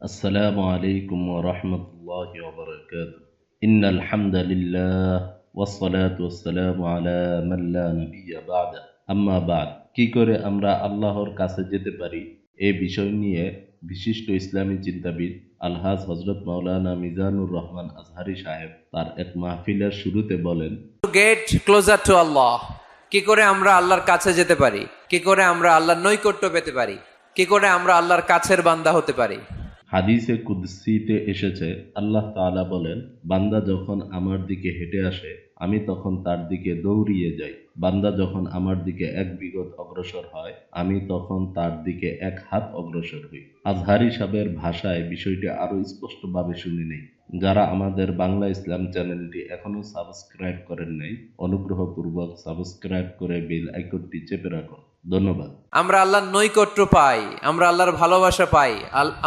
السلام عليكم ورحمة الله وبركاته إن الحمد لله والصلاة والسلام على من لا نبي بعد أما بعد কি করে আমরা আল্লাহর কাছে যেতে পারি এই বিষয় নিয়ে বিশিষ্ট ইসলামী চিন্তাবিদ আলহাজ হজরত মাওলানা মিজানুর রহমান আজহারি সাহেব তার এক মাহফিলের শুরুতে বলেন গেট ক্লোজার টু আল্লাহ কি করে আমরা আল্লাহর কাছে যেতে পারি কি করে আমরা আল্লাহর নৈকট্য পেতে পারি কি করে আমরা আল্লাহর কাছের বান্দা হতে পারি হাদিসে কুদসিতে এসেছে, আল্লাহ তাআলা বলেন, বান্দা যখন আমার দিকে হেঁটে আসে, আমি তখন তার দিকে দৌড়িয়ে যাই। বান্দা যখন আমার দিকে এক বিগত অগ্রসর হয়, আমি তখন তার দিকে এক হাত অগ্রসর হই। আজহারি সাহেবের ভাষায় বিষয়টি আরও স্পষ্টভাবে শুনে নেই। যারা আমাদের বাংলা ইসলাম চ্যানেলটি এখনও সাবস্ক্রাইব করেন নাই, অনুগ্রহপূর্বক সাবস্ক্রাইব করে বেল আইকনটি চেপে রাখুন। ধন্যবাদ। আমরা আল্লাহর নৈকট্য পাই, আমরা আল্লাহর ভালোবাসা পাই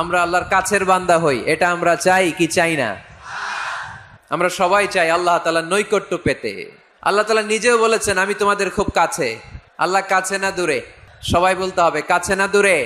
আমরা আল্লাহর কাছের বান্দা হই, এটা আমরা চাই কি চাই না? আমরা সবাই চাই আল্লাহ তালা নৈকট্য পেতে। আল্লাহ তালা নিজেও বলেছেন, আমি তোমাদের খুব কাছে। আল্লাহ কাছে না দূরে? সবাই বলতে হবে, কাছে না দূরে?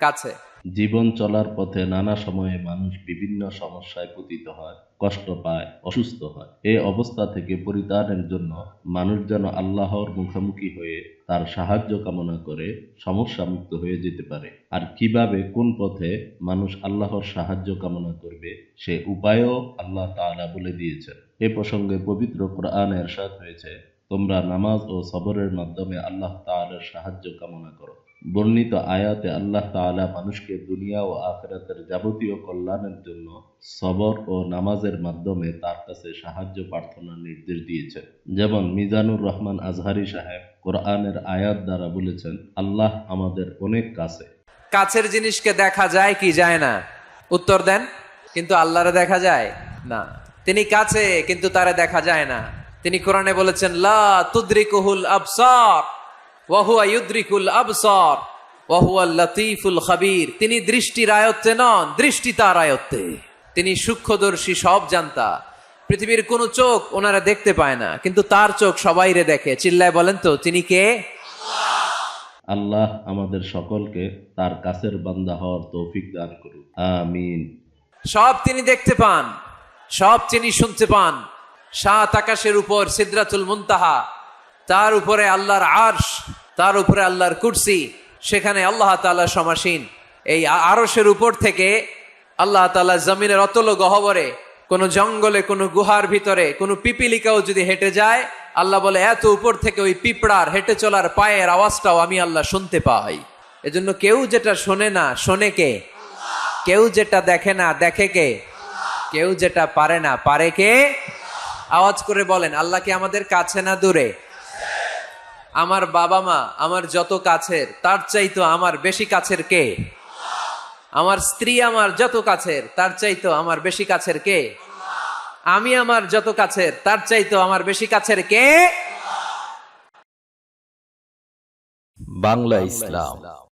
কাছে। জীবন চলার পথে নানা সময়ে মানুষ বিভিন্ন সমস্যায় পতিত হয়, কষ্ট পায়, অসুস্থ হয়। এই অবস্থা থেকে পরিত্রাণের জন্য মানুষ যেন আল্লাহর মুখোমুখি হয়ে তার সাহায্য কামনা করে সমস্যা মুক্ত হয়ে যেতে পারে। আর কীভাবে, কোন পথে মানুষ আল্লাহর সাহায্য কামনা করবে, সে উপায়ও আল্লাহ তাআলা বলে দিয়েছেন। এ প্রসঙ্গে পবিত্র কোরআন এরশাদ হয়েছে তোমরা নামাজ ও সবরের মাধ্যমে আল্লাহ তাআলার সাহায্য কামনা করো। বর্ণিত আয়াতে আল্লাহ তাআলা মানুষকে দুনিয়া ও আখেরাতের যাবতীয় কল্যাণের জন্য সবর ও নামাজের মাধ্যমে তার কাছে সাহায্য প্রার্থনার নির্দেশ দিয়েছেন। যেমন মিজানুর রহমান আজহারি সাহেব কোরআনের আয়াত দ্বারা বলেছেন, আল্লাহ আমাদের অনেক কাছে। কাছের জিনিসকে দেখা যায় কি যায় না? উত্তর দেন, কিন্তু আল্লাহরে দেখা যায় না। তিনি কাছে, কিন্তু তারা দেখা যায় না। তিনি কোরআনে বলেছেন লা তুদ্রিকুহুল আবসার ওয়াহুয়া ইউদ্রিকুল আবসার ওয়াহুয়া লতিফুল খাবির। তিনি দৃষ্টির আয়ত্তে নন দৃষ্টি তার আয়ত্তে। তিনি সূক্ষ্মদর্শী সব জানতা। পৃথিবীর কোনো চোখ ওনারা দেখতে পায় না কিন্তু তার চোখ সবাই রে দেখে। চিল্লায় বলেন তো তিনি কে? আল্লাহ। আমাদের সকলকে তার কাছের বান্দা হওয়ার তৌফিক দান করুন আমিন। সব তিনি দেখতে পান সব তিনি শুনতে পান। সাত আকাশের উপর সিদ্রাতুল মুনতাহা, তার উপরে আল্লাহর আরশ, তার উপরে আল্লাহর কুর্সি, সেখানে আল্লাহ তাআলা সমাসীন। এই আরসের উপর থেকে আল্লাহ তাআলা জমিনের অতল গহবরে কোনো জঙ্গলে, কোনো গুহার ভিতরে, কোনো পিপিলিকাও যদি হেঁটে যায়, আল্লাহ বলে, এত উপর থেকে ওই পিঁপড়ার হেঁটে চলার পায়ের আওয়াজটাও আমি আল্লাহ শুনতে পাই। এজন্য কেউ যেটা শোনে না, শোনে কে? কেউ যেটা দেখে না, দেখে কে? কেউ যেটা পারে না, পারে কে? আওয়াজ করে বলেন, আল্লাহ কি আমাদের কাছে না দূরে? আমার বাবা মা আমার যত কাছের, তার চাইতো আমার বেশি কাছের কে? আমার স্ত্রী আমার যত কাছের, তার চাইতো আমার বেশি কাছের কে? আমি আমার যত কাছের, তার চাইতো আমার বেশি কাছের কে? বাংলা ইসলাম।